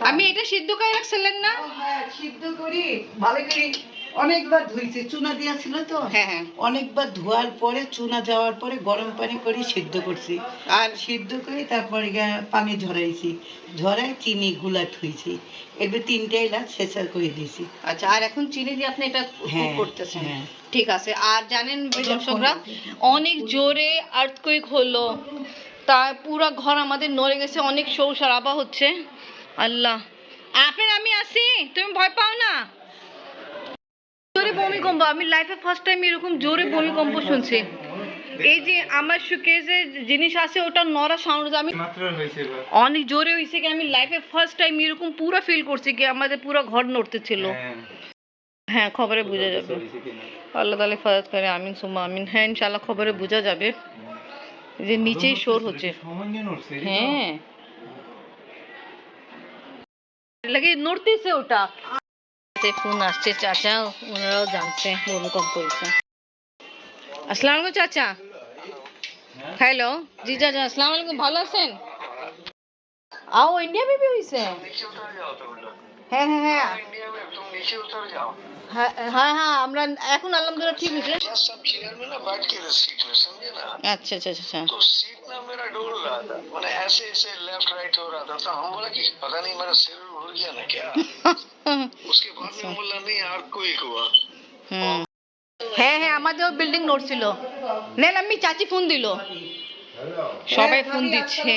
আমি এটা সিদ্ধ করে রাখছিলেন না? হ্যাঁ সিদ্ধ করি। ভালো করে অনেকবার ধুইছি। চুনা দিয়া ছিল তো? হ্যাঁ হ্যাঁ। অনেকবার ধোয়ার পরে চুনা যাওয়ার পরে গরম পানি করে সিদ্ধ করছি। আর সিদ্ধ করে তারপরে পানি ঝরাইছি। ঝরাই চিনি গুলা থুইছি এবার তিনটা এলাচ শেষার করে দিয়েছি। আচ্ছা আর এখন চিনি দিয়ে আপনি এটা হ্যাঁ, করতেছেন। হ্যাঁ। ঠিক আছে। আর জানেন দর্শকরা অনেক জোরে আর্থকুইক হলো। তা পুরো ঘর আমাদের নড়ে গেছে অনেক সৌসার আবা হচ্ছে। আল্লাহ। আপনার আমি আসি। তুমি ভয় পাও না? জোরে ভূমিকম্প। আমি লাইফে ফার্স্ট টাইম এরকম জোরে ভূমিকম্প শুনছি। এই যে আমার সুকেজে জিনিস আছে ওটা নড়া সাউন্ড আমি অনেক জোরে হয়েছে কি আমি লাইফে ফার্স্ট টাইম এরকম পুরো ফিল করছি কি আমাদের পুরো ঘর নড়তে ছিল হ্যাঁ। হ্যাঁ খবরে বোঝা যাবে। আল্লাহ তালা ফারাজ করে আমিন সুম্মা আমিন। হ্যাঁ ইনশাল্লাহ খবরে বোঝা যাবে। যে নিচেই শোর হচ্ছে। হ্যাঁ। লাগে নড়তেছে ওটা। ফোন আসছে, চাচা, ওনারাও জানছে ভূমিকম্প হয়েছে আসসালাম আলাইকুম, চাচা। হ্যালো, জি, চাচা, আসসালাম আলাইকুম, ভালো আছেন? আও ইন্ডিয়া বেবি হয়েছে হ্যাঁ হ্যাঁ হ্যাঁ হ্যাঁ হ্যাঁ হ্যাঁ আমরা এখন আলহামদুলিল্লাহ ঠিক হয়েছে सब चेयर में ना बैठ के रहे सीट में समझे ना আচ্ছা আচ্ছা আচ্ছা तो सीट ना मेरा डोल रहा था मैंने ऐसे ऐसे लेफ्ट राइट हो रहा था तो हम बोला कि पता नहीं मेरा सिर उड़ गया ना क्या उसके बाद में बोला नहीं यार कोई हुआ হুম। হ্যাঁ হ্যাঁ আমাদেরও বিল্ডিং নড়ছিল নেন আমি চাচি ফোন দিল সবাই ফোন দিচ্ছে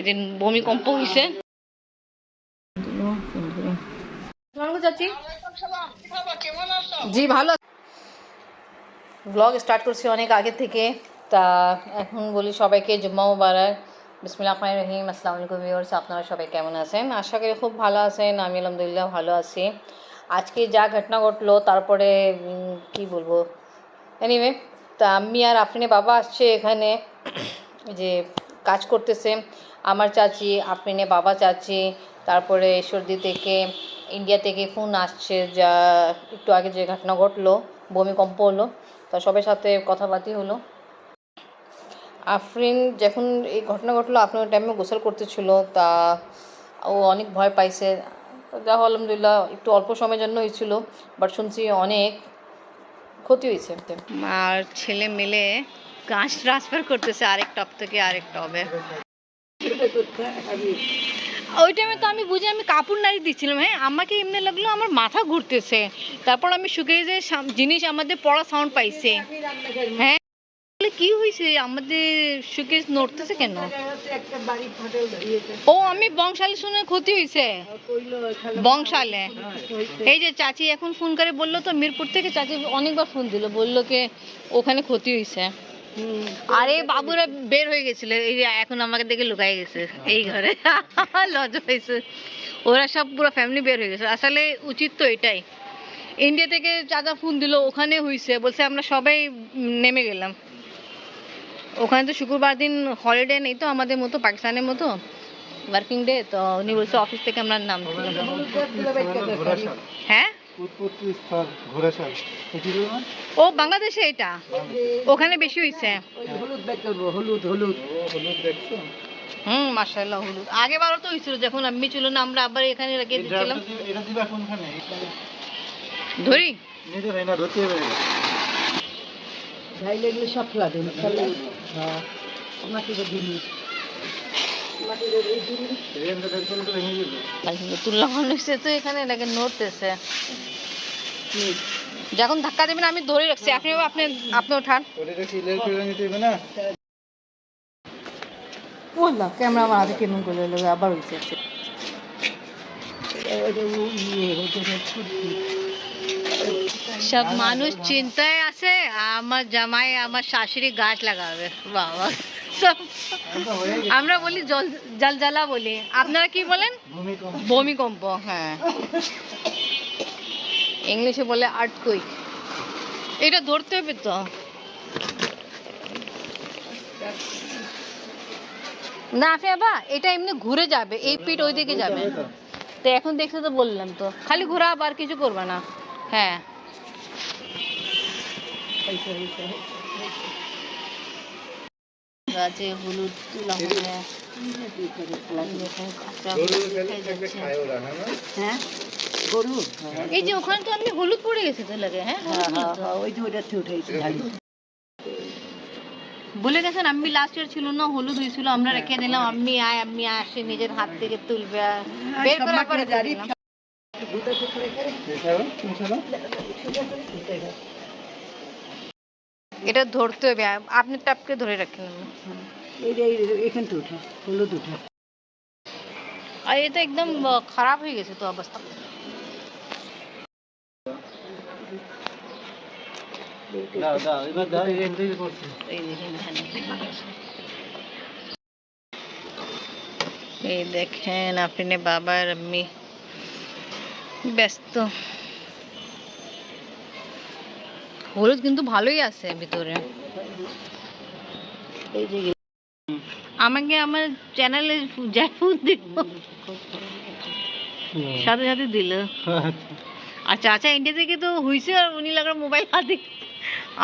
এদিন ভূমিকম্প হয়েছে চাচি জি, ভালো। ব্লগ স্টার্ট করছি অনেক আগে থেকে। তা এখন বলি সবাইকে জুম্মা মুবারক। বিসমিল্লাহ রহমান রহিম। আসসালামু আলাইকুম ভিউয়ার্স, আপনারা সবাই কেমন আছেন? আশা করি খুব ভালো আছেন। আমি আলহামদুলিল্লাহ ভালো আছি। আজকে যা ঘটনা ঘটলো, তারপরে কি বলব? এনিওয়ে তা আমি আর আফরিনের বাবা আসছে এখানে। যে কাজ করতেছে। আমার চাচি, আফরিনের বাবা চাচি, তারপরে ঈশ্বরদী থেকে ইন্ডিয়া থেকে ফোন আসছে, যা একটু আগে যে ঘটনা ঘটলো, ভূমিকম্প হলো, তা সবার সাথে কথাবার্তি হলো। আফরিন যখন এই ঘটনা ঘটলো ওই টাইমে গোসল করতেছিল, তা ও অনেক ভয় পাইছে। যা আলহামদুলিল্লাহ, একটু অল্প সময়ের জন্য হয়েছিল বাট শুনছি অনেক ক্ষতি হয়েছে। আর ছেলে মিলে গাছ ট্রান্সফার করতেছে, আরেক টপ থেকে আরেক টবে। ওই টাইমে তো আমি বুঝি আমি কাপড় নাড়ি দিচ্ছিলাম হ্যাঁ? আমাকে এমনি লাগল আমার মাথা ঘুরতেছে। তারপর আমি শুকিয়ে যে জিনিস আমাদের পড়া সাউন্ড পাইছে। হ্যাঁ? কি হয়েছে আমাদের সুকেশ নড়তেছে কেন? ও, আমি বংশালে শুনে ক্ষতি হয়েছে বংশালে। এই যে চাচি এখন ফোন করে বলল তো, মিরপুর থেকে চাচি অনেকবার ফোন দিল। বলল কি, ওখানে ক্ষতি হয়েছে। আরে বাবুরা বের হয়ে গেছিল। এখন আমাকে দেখে লুকাই গেছে এই ঘরে। লজ্জা হয়েছে ওরা সব পুরো ফ্যামিলি বের হয়ে গেছে। আসলে উচিত তো এটাই। ইন্ডিয়া থেকে চাচা ফোন দিল ওখানে হয়েছে বলছে আমরা সবাই নেমে গেলাম। ওখানে তো শুক্রবার দিন হলিডে নেই তো আমাদের মতো পাকিস্তানের মতো। ওয়ার্কিং ডে তো উনি বলছে অফিস থেকে আমরা নাম হ্যাঁ? উৎপত্তি স্থল ঘোড়াশাল এটি ও বাংলাদেশে এটা? ওখানে বেশি হয়েছে। হলুদ করব হলুদ হলুদ। হলুদ দেখছ? হুম মাশাআল্লাহ হলুদ। আগে বারও তো হয়েছিল যখন আমি ছিল না আমরা আবার এখানে রেখে এটা এটা দিবা কোনখানে? ধরি। নিজে হয় না ধরতে হবে। ঝাইলে এগুলো সব ফেলা দিন ফেলে মাটিতে দিন তো এখানে নড়তেছে। যখন ধাক্কা দেবেন আমি ধরে রাখছি। আপনি আপনি আপনি ওঠান। বললাম ক্যামেরা আমার হাতে কেমন করে আবার হয়েছে সব মানুষ চিন্তায় আছে আমার জামাই আমার শাশুড়ি গাছ লাগাবে। বাবা। আমরা বলি জল জল জ্বালা বলি। আপনারা কি বলেন? ভূমিকম্প হ্যাঁ। ইংলিশে বলে আর্টকুইক এটা ধরতে হবে তো। না ফেবা এটা এমনি ঘুরে যাবে, এই পিঠ ওই দিকে যাবে। তো এখন দেখতে তো বললাম তো। খালি ঘোরা আবার কিছু করবে না। হ্যাঁ। গাছে হলুদ তোলা হবে দেখেন কাঁচা হলুদ দেখা যাচ্ছে। খায় ওরা হ্যাঁ। হ্যাঁ গরু এই যে ওখানে তো আপনি হলুদ পড়ে গেছে তো লাগে হ্যাঁ? হ্যাঁ হ্যাঁ হ্যাঁ ওই যে ওটাতে উঠেছি বলে গেছেন আম্মি লাস্ট ইয়ার ছিল না হলুদ হয়েছিল আমরা রেখে দিলাম আম্মি আয় আম্মি আয় আসে নিজের হাত থেকে তুলবে বের করে সম্মান আবার করে রেখে জারি দিলাম। দুটো টুকরো করে এছাড়াও? এছাড়াও? এটা ধরতে হবে। আ- আপনি টাপকে ধরে রাখেন এই যে এখানটা উঠা হলুদ উঠা। আর এটা একদম আহ, খারাপ হয়ে গেছে তো অবস্থা। দাও, দাও, এবার দাও, এখান থেকে করছি। এই দেখেন এখানে এই দেখেন আপনি বাবা আর আম্মি ব্যস্ত। হলুদ কিন্তু ভালোই আছে ভিতরে। আমাকে আমার চ্যানেলে জ্যাফুদ দিল। সাথে সাথে দিল। আর চাচা ইন্ডিয়া থেকে তো হয়েছে আর উনি লাগার মোবাইল হাতে।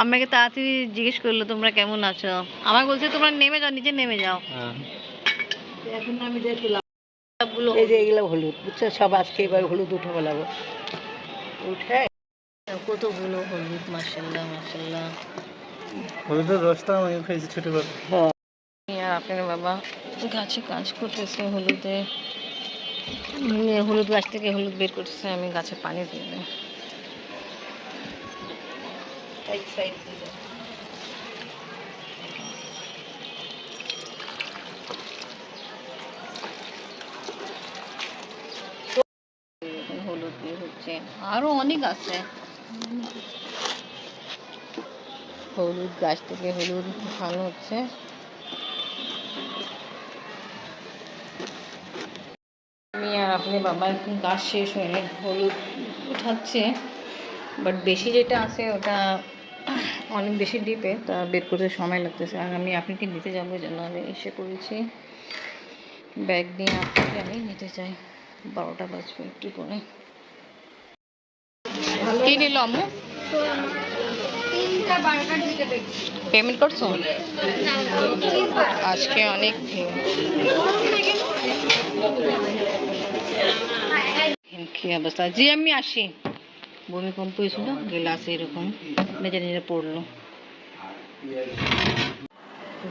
আমাকে তাড়াতাড়ি জিজ্ঞেস করল তোমরা কেমন আছো? আমাকে বলছে তোমরা নেমে যাও নিচে নেমে যাও। হ্যাঁ। এখন আমি দেখি সবগুলো এই যে এগুলো হলুদ বুঝছ? সব আজকে এবার হলুদ উঠে বলাবো। উঠে কতগুলো হলুদ মাসাল্লাহ মাসাল্লাহ হলুদের রসটা আমি খাইছি ছোটবেলা হ্যাঁ। আর আপনার বাবা গাছে কাজ করতেছে হলুদে। উম, হলুদ গাছ থেকে হলুদ বের করতেছে আমি গাছে পানি দিয়ে দিই সাইড সাইড দিয়ে হলুদ দিয়ে হচ্ছে। আরও অনেক আছে। হলুদ গাছ থেকে হলুদ উঠানো হচ্ছে। আমি আর আপনি বাবা এখন কাজ শেষ হয়ে হলুদ উঠাচ্ছে। বাট বেশি যেটা আছে ওটা অনেক বেশি ডিপে তা বের করতে সময় লাগতেছে। আর আমি আপনাকে নিতে যাব জন্য আমি এসে করেছি ব্যাগ নিয়ে আপনাকে আমি নিতে চাই। বারোটা বাজবে একটু পরে। কি নিল আম্মু? পেমেন্ট করছ? আজকে অনেক কি অবস্থা? জি আমি আসি। ভূমিকম্প হয়েছিল গেলাস এরকম নিজে নিজে পড়ল।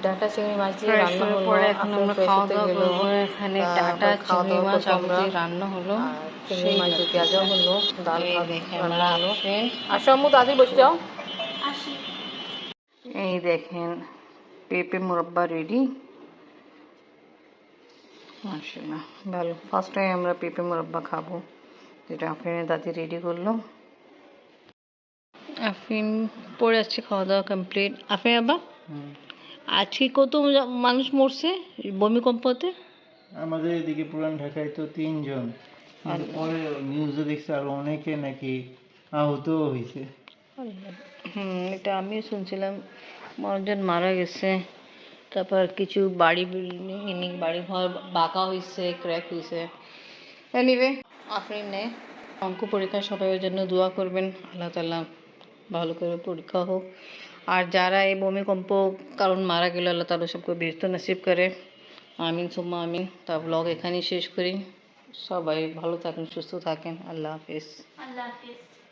ডাটা চিংড়ি মাছ দিয়ে রান্না হলো এখন আমরা খাওয়া দাওয়া করব। এখানে ডাটা চিংড়ি মাছ আমরা। রান্না হলো। চিংড়ি মাছ দিয়ে পেঁয়াজও হলো ডাল ভাত রান্না হলো। আসো। আম্মু দাদি বসে যাও। এই দেখেন পেঁপে মুরব্বা রেডি মাশাল্লাহ ভালো। ফার্স্ট টাইম আমরা পেঁপে মুরব্বা খাব। যেটা আফরিনের দাদি রেডি করল। আফরিন পড়ে যাচ্ছে খাওয়া দাওয়া কমপ্লিট আফরিন আব্বা? আজকে কত মানুষ মরছে ভূমিকম্পতে? আমাদের এদিকে পুরান ঢাকায় তো তিনজন। আর পরে নিউজে দেখছি আর অনেকে নাকি আহতও হয়েছে। হুম এটা আমিও শুনছিলাম। মানুষজন মারা গেছে। তারপর কিছু বাড়ি বিল্ডিং বাড়ি ঘর বাঁকা হয়েছে ক্র্যাক হয়েছে। এনিওয়ে আফরিন নে অঙ্ক পরীক্ষা সবাই ওর জন্য দোয়া করবেন। আল্লাহ তালা ভালো করে পরীক্ষা হোক। আর যারা এই ভূমিকম্প কারণ মারা গেল, আল্লাহ তালা সবকে বীরত্ব নসিব করে। আমিন, সুম্মা আমিন। তা ব্লগ এখানেই শেষ করি। সবাই ভালো থাকেন, সুস্থ থাকেন। আল্লাহ হাফিজ। আল্লাহ হাফিজ।